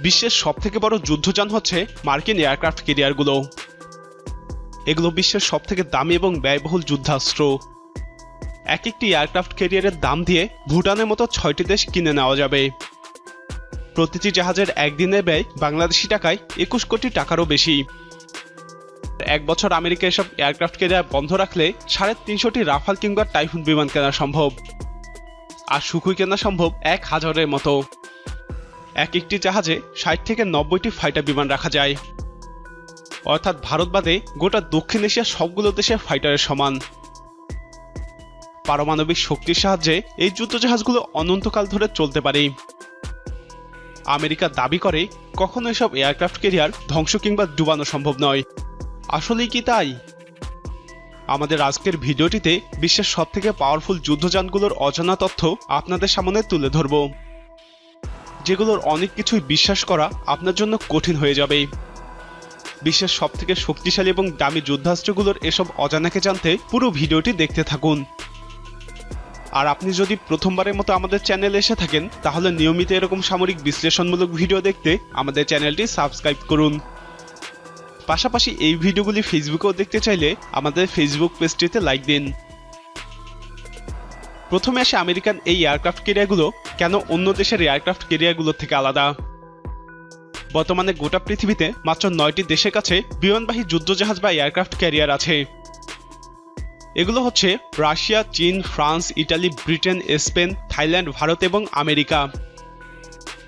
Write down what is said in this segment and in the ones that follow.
বিশ্বের সবথেকে বড় যুদ্ধযান হচ্ছে মার্কিন এয়ারক্রাফট কেরিয়ারগুলো। এগুলো বিশ্বের সবথেকে দামি এবং ব্যয়বহুল যুদ্ধাস্ত্র। এক একটি এয়ারক্রাফট ক্যারিয়ারের দাম দিয়ে ভুটানের মতো ছয়টি দেশ কিনে নেওয়া যাবে। প্রতিটি জাহাজের একদিনের ব্যয় বাংলাদেশি টাকায় একুশ কোটি টাকারও বেশি। এক বছর আমেরিকা এসব এয়ারক্রাফট ক্যারিয়ার বন্ধ রাখলে সাড়ে তিনশোটি রাফাল কিংবা টাইফুন বিমান কেনা সম্ভব। আর সুখুই কেনা সম্ভব এক হাজারের মতো। এক একটি জাহাজে ষাট থেকে নব্বইটি ফাইটার বিমান রাখা যায়। অর্থাৎ ভারত বাদে গোটা দক্ষিণ এশিয়ার সবগুলো দেশের ফাইটারের সমান। পারমাণবিক শক্তির সাহায্যে এই যুদ্ধজাহাজগুলো অনন্তকাল ধরে চলতে পারে। আমেরিকা দাবি করে, কখনো এসব এয়ারক্রাফট ক্যারিয়ার ধ্বংস কিংবা ডুবানো সম্ভব নয়। আসলেই কি তাই? আমাদের আজকের ভিডিওটিতে বিশ্বের সবথেকে পাওয়ারফুল যুদ্ধযানগুলোর অজানা তথ্য আপনাদের সামনে তুলে ধরব। যেগুলোর অনেক কিছুই বিশ্বাস করা আপনার জন্য কঠিন হয়ে যাবে। বিশ্বের সবথেকে শক্তিশালী এবং দামি যুদ্ধাস্ত্রগুলোর এসব অজানাকে জানতে পুরো ভিডিওটি দেখতে থাকুন। আর আপনি যদি প্রথমবারের মতো আমাদের চ্যানেলে এসে থাকেন, তাহলে নিয়মিত এরকম সামরিক বিশ্লেষণমূলক ভিডিও দেখতে আমাদের চ্যানেলটি সাবস্ক্রাইব করুন। পাশাপাশি এই ভিডিওগুলি ফেসবুকেও দেখতে চাইলে আমাদের ফেসবুক পেজটিতে লাইক দিন। প্রথমে আসে আমেরিকান এই এয়ারক্রাফট কেরিয়ারগুলো কেন অন্য দেশের এয়ারক্রাফট কেরিয়ারগুলোর থেকে আলাদা? বর্তমানে গোটা পৃথিবীতে মাত্র নয়টি দেশের কাছে বিমানবাহী যুদ্ধজাহাজ বা এয়ারক্রাফট ক্যারিয়ার আছে। এগুলো হচ্ছে রাশিয়া, চীন, France, Italy, Britain, Spain, Thailand, Bharat এবং আমেরিকা।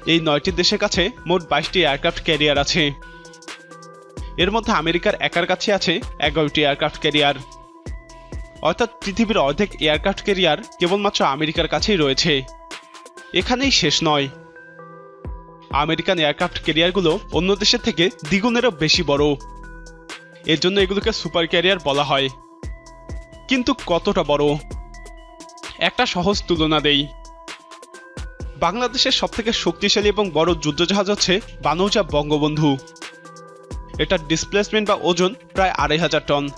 এই নয়টি দেশের কাছে মোট বাইশটি এয়ারক্রাফট ক্যারিয়ার আছে। এর মধ্যে আমেরিকার একার কাছে আছে এগারোটি এয়ারক্রাফট ক্যারিয়ার। অর্থাৎ পৃথিবীর অর্ধেক এয়ারক্রাফট ক্যারিয়ার কেবলমাত্র আমেরিকার কাছেই রয়েছে। এখানেই শেষ নয়। আমেরিকান এয়ারক্রাফট ক্যারিয়ারগুলো অন্য দেশের থেকে দ্বিগুণেরও বেশি বড়। এর জন্য এগুলোকে সুপার ক্যারিয়ার বলা হয়। কিন্তু কতটা বড়? একটা সহজ তুলনা দেই। বাংলাদেশের সবথেকে শক্তিশালী এবং বড় যুদ্ধজাহাজ হচ্ছে বানৌজা বঙ্গবন্ধু। এটার ডিসপ্লেসমেন্ট বা ওজন প্রায় আড়াই হাজার টন।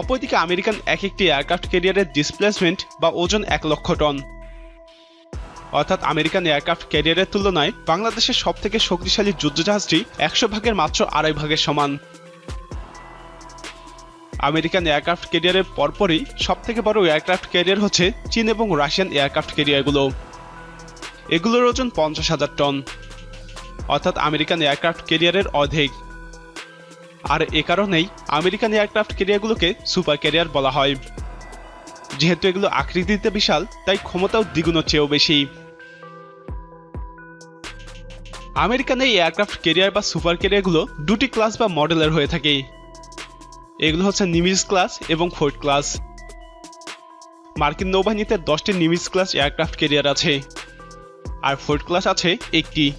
অপরদিকে আমেরিকান এক একটি এয়ারক্রাফট ক্যারিয়ারের ডিসপ্লেসমেন্ট বা ওজন এক লক্ষ টন। অর্থাৎ আমেরিকান এয়ারক্রাফট ক্যারিয়ারের তুলনায় বাংলাদেশের সবথেকে শক্তিশালী যুদ্ধজাহাজটি একশো ভাগের মাত্র আড়াই ভাগের সমান। আমেরিকান এয়ারক্রাফট ক্যারিয়ারের পরপরই সবথেকে বড় এয়ারক্রাফট ক্যারিয়ার হচ্ছে চীন এবং রাশিয়ান এয়ারক্রাফট ক্যারিয়ারগুলো। এগুলোর ওজন পঞ্চাশ হাজার টন। অর্থাৎ আমেরিকান এয়ারক্রাফট ক্যারিয়ারের অর্ধেক। আর এ কারণেই আমেরিকান এয়ারক্রাফট ক্যারিয়ারগুলোকে সুপার ক্যারিয়ার বলা হয়। যেহেতু এগুলো আকৃতিতে বিশাল, তাই ক্ষমতাও দ্বিগুণের চেয়েও বেশি। আমেরিকান এই এয়ারক্রাফট ক্যারিয়ার বা সুপার ক্যারিয়ারগুলো দুটি ক্লাস বা মডেলের হয়ে থাকে। এগুলো হচ্ছে নিমিজ ক্লাস এবং ফোর্ট ক্লাস। মার্কিন নৌবাহিনীতে দশটি নিমিজ ক্লাস এয়ারক্রাফট ক্যারিয়ার আছে। আর ফোর্ট ক্লাস আছে একটি।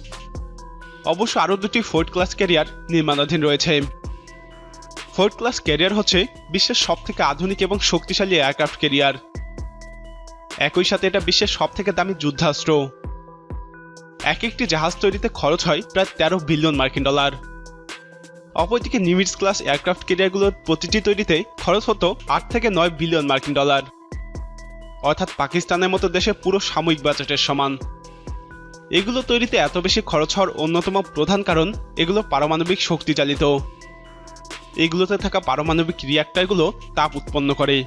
অবশ্য আরও দুটি ফোর্ট ক্লাস ক্যারিয়ার নির্মাণাধীন রয়েছে। ফোর্ট ক্লাস ক্যারিয়ার হচ্ছে বিশ্বের সবথেকে আধুনিক এবং শক্তিশালী এয়ারক্রাফট ক্যারিয়ার একই সাথে এটা বিশ্বের সবথেকে দামি যুদ্ধাস্ত্র। এক একটি জাহাজ তৈরিতে খরচ হয় প্রায় তেরো বিলিয়ন মার্কিন ডলার। অপরদিকে নিমিটস ক্লাস এয়ারক্রাফট ক্যারিয়ারগুলোর প্রতিটি তৈরিতে খরচ হতো আট থেকে নয় বিলিয়ন মার্কিন ডলার। অর্থাৎ পাকিস্তানের মতো দেশে পুরো সাময়িক বাজেটের সমান। এগুলো তৈরিতে এত বেশি খরচ হওয়ার অন্যতম প্রধান কারণ এগুলো পারমাণবিক শক্তি চালিত। এগুলোতে থাকা পারমাণবিক রিয়াক্টারগুলো তাপ উৎপন্ন করে।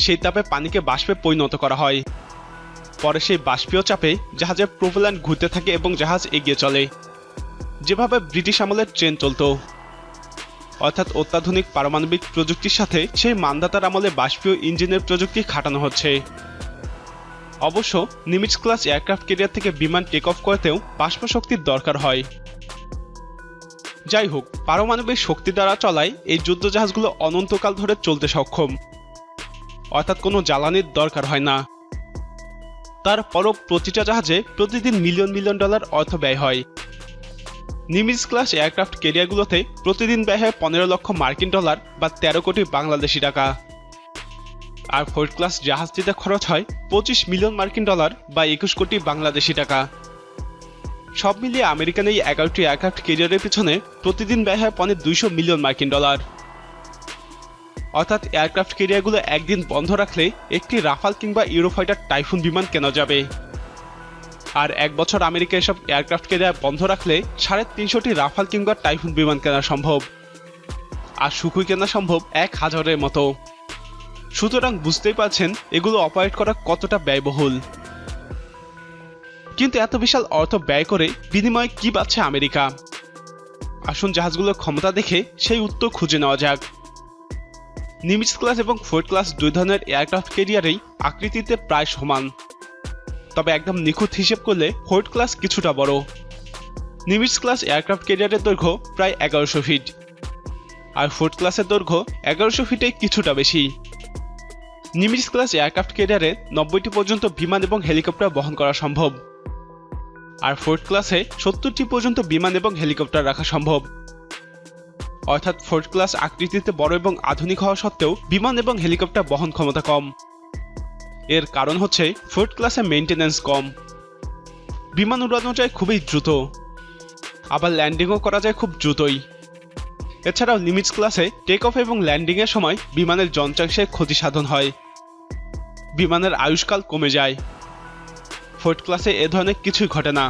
সেই তাপে পানিকে বাষ্পে পরিণত করা হয়। পরে সেই বাষ্পীয় চাপে জাহাজের প্রোপেলান্ট ঘুরতে থাকে এবং জাহাজ এগিয়ে চলে। যেভাবে ব্রিটিশ আমলের ট্রেন চলত। অর্থাৎ অত্যাধুনিক পারমাণবিক প্রযুক্তির সাথে সেই মান্দাতার আমলে বাষ্পীয় ইঞ্জিনের প্রযুক্তি খাটানো হচ্ছে। অবশ্য নিমিটস ক্লাস এয়ারক্রাফট ক্যারিয়ার থেকে বিমান টেক অফ করতেও বাষ্প শক্তির দরকার হয়। যাই হোক, পারমাণবিক শক্তি দ্বারা চলায় এই যুদ্ধজাহাজগুলো অনন্তকাল ধরে চলতে সক্ষম। অর্থাৎ কোনো জ্বালানির দরকার হয় না। তারপরও প্রতিটা জাহাজে প্রতিদিন মিলিয়ন মিলিয়ন ডলার অর্থ ব্যয় হয়। নিমিজ ক্লাস এয়ারক্রাফট কেরিয়ারগুলোতে প্রতিদিন ব্যয় হয় পনেরো লক্ষ মার্কিন ডলার বা তেরো কোটি বাংলাদেশি টাকা। আর ফোর্থ ক্লাস জাহাজটিতে খরচ হয় পঁচিশ মিলিয়ন মার্কিন ডলার বা একুশ কোটি বাংলাদেশি টাকা। সব মিলিয়ে আমেরিকান এই এগারোটি এয়ারক্রাফট ক্যারিয়ারের পিছনে প্রতিদিন ব্যয় হয় পনেরো দুইশো মিলিয়ন মার্কিন ডলার। অর্থাৎ এয়ারক্রাফট ক্যারিয়ারগুলো একদিন বন্ধ রাখলে একটি রাফাল কিংবা ইউরোফাইটার টাইফুন বিমান কেনা যাবে। আর এক বছর আমেরিকা এসব এয়ারক্রাফট কেরিয়ার বন্ধ রাখলে সাড়ে তিনশোটি রাফাল কিংবা টাইফুন বিমান কেনা সম্ভব। আর সুখুই কেনা সম্ভব এক হাজারের মতো। সুতরাং বুঝতেই পারছেন এগুলো অপারেট করা কতটা ব্যয়বহুল। কিন্তু এত বিশাল অর্থ ব্যয় করে বিনিময়ে কি পাচ্ছে আমেরিকা? আসুন জাহাজগুলোর ক্ষমতা দেখে সেই উত্তর খুঁজে নেওয়া যাক। নিমিটস ক্লাস এবং ফোর্থ ক্লাস দুই ধরনের এয়ারক্রাফট কেরিয়ারেই আকৃতিতে প্রায় সমান। তবে একদম নিখুঁত হিসেব করলে ফোর্থ ক্লাস কিছুটা বড়। নিমিটস ক্লাস এয়ারক্রাফট কেরিয়ারের দৈর্ঘ্য প্রায় এগারোশো ফিট। আর ফোর্থ ক্লাসের দৈর্ঘ্য এগারোশো ফিটে কিছুটা বেশি। নিমিটস ক্লাস এয়ারক্রাফট কেরিয়ারে নব্বইটি পর্যন্ত বিমান এবং হেলিকপ্টার বহন করা সম্ভব। আর ফোর্থ ক্লাসে সত্তরটি পর্যন্ত বিমান এবং হেলিকপ্টার রাখা সম্ভব। অর্থাৎ ফোর্থ ক্লাস আকৃতিতে বড় এবং আধুনিক হওয়া সত্ত্বেও বিমান এবং হেলিকপ্টার বহন ক্ষমতা কম। এর কারণ হচ্ছে ফোর্থ ক্লাসে মেইনটেন্যান্স কম। বিমান উড়ানো যায় খুবই দ্রুত। আবার ল্যান্ডিংও করা যায় খুব দ্রুতই। এছাড়াও লিমিটস ক্লাসে টেক অফ এবং ল্যান্ডিংয়ের সময় বিমানের যন্ত্রাংশের ক্ষতি সাধন হয়। বিমানের আয়ুষ্কাল কমে যায়। ফোর্থ ক্লাসে এ ধরনের কিছুই ঘটে না।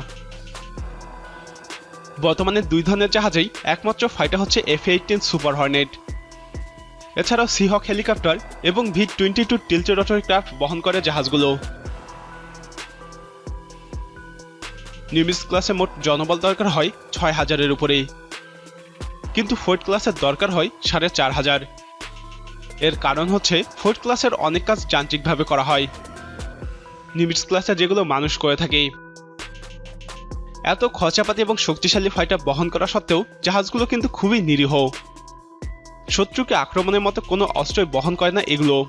বর্তমানে দুই ধরনের জাহাজেই একমাত্র ফাইটার হচ্ছে এফ এইটিন সুপার হর্নেট এছাড়াও সিহক হেলিকপ্টার এবং V twenty two tiltrotor craft বহন করে জাহাজগুলো। নিউমিস ক্লাসে মোট জনবল দরকার হয় ছয় হাজারের উপরেই কিন্তু ফোর্থ ক্লাসের দরকার হয় সাড়ে চার হাজার। এর কারণ হচ্ছে ফোর্থ ক্লাসের অনেক কাজ যান্ত্রিকভাবে করা হয়। নিমিটস ক্লাসে যেগুলো মানুষ করে থাকে। এত খরচাপাতি এবং শক্তিশালী ফাইটার বহন করা সত্ত্বেও জাহাজগুলো কিন্তু খুবই নিরীহ। শত্রুকে আক্রমণের মতো কোনো অস্ত্রই বহন করে না এগুলো।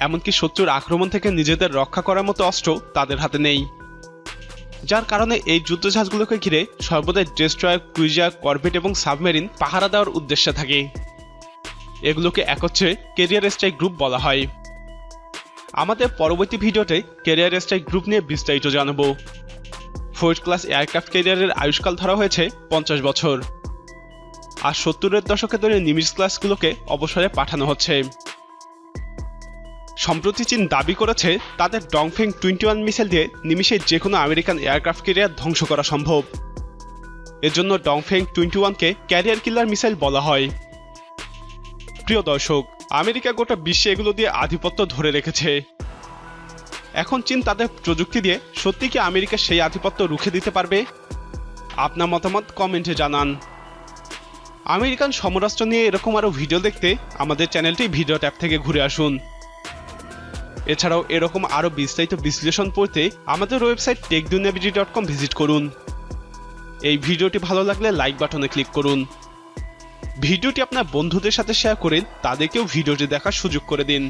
এমনকি শত্রুর আক্রমণ থেকে নিজেদের রক্ষা করার মতো অস্ত্র তাদের হাতে নেই। যার কারণে এই যুদ্ধজাহাজগুলোকে ঘিরে সর্বদাই ডেস্ট্রয়ার ক্রুইজার করভেট এবং সাবমেরিন পাহারা দেওয়ার উদ্দেশ্যে থাকে। এগুলোকে একত্রে কেরিয়ার স্ট্রাইক গ্রুপ বলা হয়। আমাদের পরবর্তী ভিডিওতে ক্যারিয়ার স্ট্রাইক গ্রুপ নিয়ে বিস্তারিত জানাব। ফোর্থ ক্লাস এয়ারক্রাফট ক্যারিয়ারের আয়ুষ্কাল ধরা হয়েছে পঞ্চাশ বছর। আর সত্তরের দশকে ধরে নিমিস ক্লাসগুলোকে অবসরে পাঠানো হচ্ছে। সম্প্রতি চীন দাবি করেছে তাদের ডংফেং টোয়েন্টি ওয়ান মিসাইল দিয়ে নিমিষে যে কোনো আমেরিকান এয়ারক্রাফট ক্যারিয়ার ধ্বংস করা সম্ভব। এর এজন্য ডংফেং টোয়েন্টি ওয়ানকে ক্যারিয়ার কিলার মিসাইল বলা হয়। প্রিয় দর্শক আমেরিকা গোটা বিশ্বে এগুলো দিয়ে আধিপত্য ধরে রেখেছে। এখন চীন তাদের প্রযুক্তি দিয়ে সত্যি কি আমেরিকা সেই আধিপত্য রুখে দিতে পারবে? আপনার মতামত কমেন্টে জানান। আমেরিকান সমরাষ্ট্র নিয়ে এরকম আরও ভিডিও দেখতে আমাদের চ্যানেলটি ভিডিও ট্যাব থেকে ঘুরে আসুন। এছাড়াও এরকম আরও বিস্তারিত বিশ্লেষণ পড়তে আমাদের ওয়েবসাইট টেকদুনিয়াবিডি ডট কম ভিজিট করুন। এই ভিডিওটি ভালো লাগলে লাইক বাটনে ক্লিক করুন। ভিডিওটি আপনার বন্ধুদের সাথে শেয়ার করে তাদেরকেও ভিডিওটি দেখার সুযোগ করে দিন।